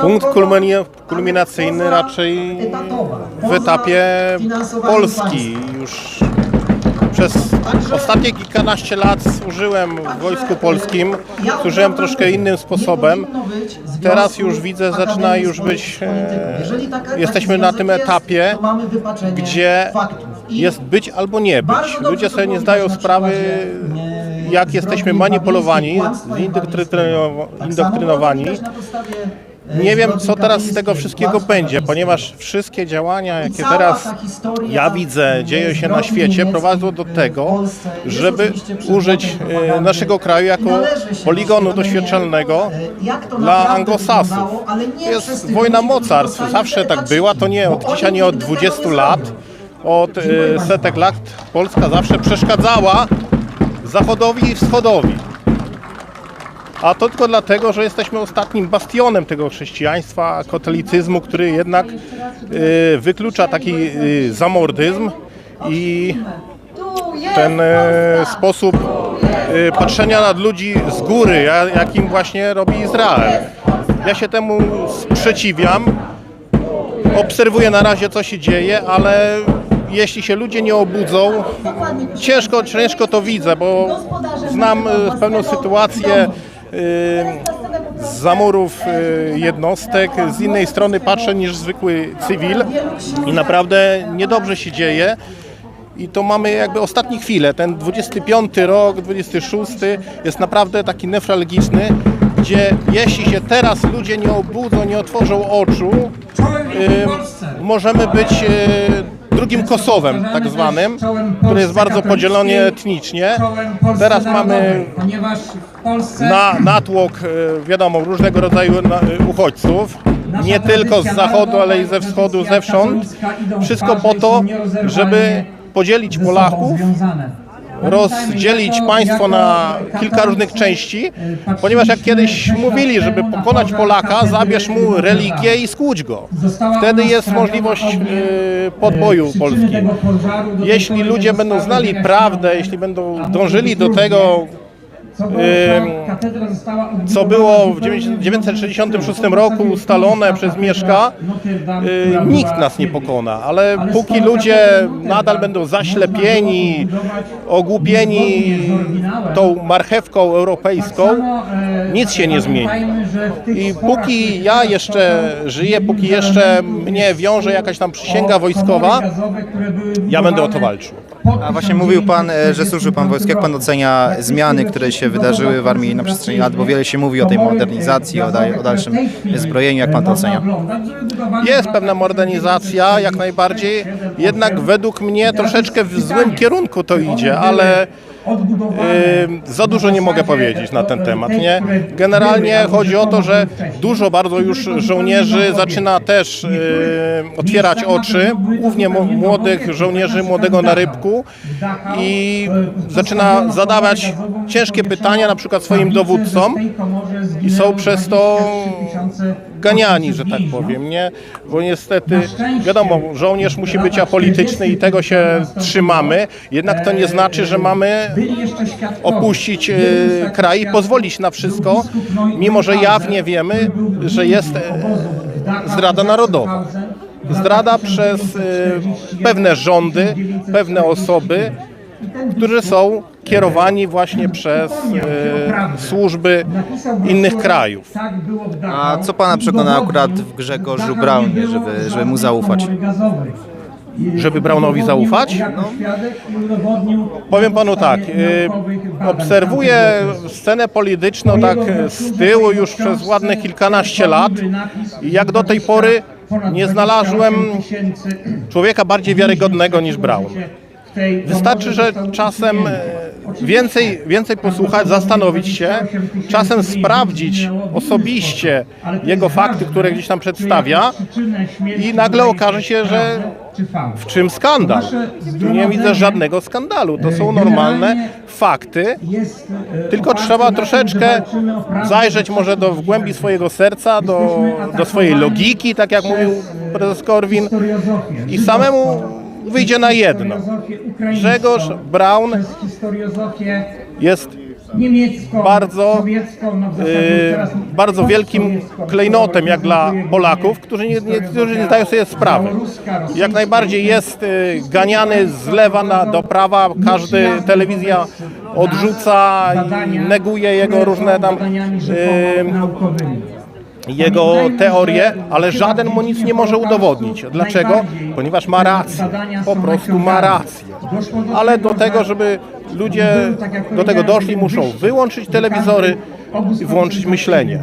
Punkt kulminacyjny raczej w etapie Polski. Już przez ostatnie kilkanaście lat służyłem w Wojsku Polskim, Ja służyłem troszkę innym sposobem. Teraz już widzę, zaczyna już być, e, jesteśmy na tym etapie, gdzie jest być albo nie być. Ludzie sobie nie zdają sprawy, e, jak jesteśmy manipulowani, Tak indoktrynowani. e, Nie wiem, co teraz z tego wszystkiego będzie, ponieważ wszystkie działania, jakie teraz ja widzę, dzieją się na świecie, prowadzą do w tego, żeby użyć e, naszego kraju jako poligonu doświadczalnego e, dla anglosasów. To jest wojna mocarstw, zawsze tak była, to nie od dzisiaj, nie od nigdy tego 20 nie lat, od e, setek lat Polska zawsze przeszkadzała zachodowi i wschodowi. A to tylko dlatego, że jesteśmy ostatnim bastionem tego chrześcijaństwa, katolicyzmu, który jednak y, wyklucza taki y, zamordyzm i ten y, sposób y, patrzenia nad ludzi z góry, ja- jakim właśnie robi Izrael. Ja się temu sprzeciwiam. Obserwuję na razie, co się dzieje, ale jeśli się ludzie nie obudzą, ciężko, ciężko to widzę, bo znam y, pewną sytuację y, z zamurów y, jednostek, z innej strony patrzę niż zwykły cywil i naprawdę niedobrze się dzieje. I to mamy jakby ostatnie chwile. Ten 25 rok, 26 jest naprawdę taki nefralgiczny, gdzie jeśli się teraz ludzie nie obudzą, nie otworzą oczu, możemy być drugim Kosowem tak zwanym, który jest bardzo podzielony etnicznie. Teraz mamy na, natłok, y, wiadomo, różnego rodzaju y, uchodźców, nie tylko z zachodu, ale i ze wschodu, zewsząd. Wszystko po to, żeby podzielić Polaków, rozdzielić państwo na kilka różnych części, ponieważ jak kiedyś mówili, żeby pokonać Polaka, zabierz mu religię i skłóć go. Wtedy jest możliwość y, podboju Polski. Jeśli ludzie będą znali prawdę, jeśli będą dążyli do tego, co było w 966 roku ustalone przez Mieszka, nikt nas nie pokona, ale póki ludzie nadal będą zaślepieni, ogłupieni tą marchewką europejską, nic się nie zmieni. I póki ja jeszcze żyję, póki jeszcze mnie wiąże jakaś tam przysięga wojskowa, ja będę o to walczył. A właśnie mówił Pan, e, że służył Pan wojsku. Jak Pan ocenia zmiany, które się wydarzyły w armii na przestrzeni lat? Bo wiele się mówi o tej modernizacji, o, o dalszym zbrojeniu. Jak Pan to ocenia? Jest pewna modernizacja, jak najbardziej, jednak według mnie troszeczkę w złym kierunku to idzie, ale za dużo nie mogę powiedzieć na ten temat, nie? Generalnie chodzi o to, że dużo bardzo już żołnierzy zaczyna też otwierać oczy, głównie młodych żołnierzy, młodego na rybku i zaczyna zadawać ciężkie pytania na przykład swoim dowódcom i są przez to ganiani, że tak powiem, nie? Bo niestety, wiadomo, żołnierz musi być apolityczny i tego się trzymamy, jednak to nie znaczy, że mamy opuścić e, kraj i pozwolić na wszystko, mimo że jawnie wiemy, że jest e, zdrada narodowa. Zdrada przez e, pewne rządy, pewne osoby, którzy są kierowani właśnie przez e, służby innych krajów. A co Pana przekona akurat w Grzegorzu Braunie, żeby, żeby mu zaufać? Żeby Braunowi zaufać? Powiem panu tak, y, obserwuję scenę polityczną tak z tyłu już przez ładne kilkanaście lat i jak do tej pory nie znalazłem człowieka bardziej wiarygodnego niż Braun. Wystarczy, że czasem e, więcej, więcej posłuchać, zastanowić się, czasem sprawdzić osobiście jego fakty, które gdzieś tam przedstawia i nagle okaże się, że w czym skandal? Tu nie widzę żadnego skandalu. To są normalne fakty, tylko trzeba troszeczkę zajrzeć może do w głębi swojego serca, do, do swojej logiki, tak jak mówił prezes Korwin, i samemu wyjdzie na jedno. Grzegorz Braun jest niemiecką, bardzo, Yy, bardzo wielkim klejnotem jak dla Polaków, którzy nie, nie, którzy nie zdają sobie sprawy. Jak najbardziej jest y, ganiany z lewa na, do prawa, każdy telewizja odrzuca i neguje jego różne tam y, jego teorie, ale żaden mu nic nie może udowodnić. Dlaczego? Ponieważ ma rację. Po prostu ma rację. Ale do tego, żeby ludzie do tego doszli, muszą wyłączyć telewizory i włączyć myślenie.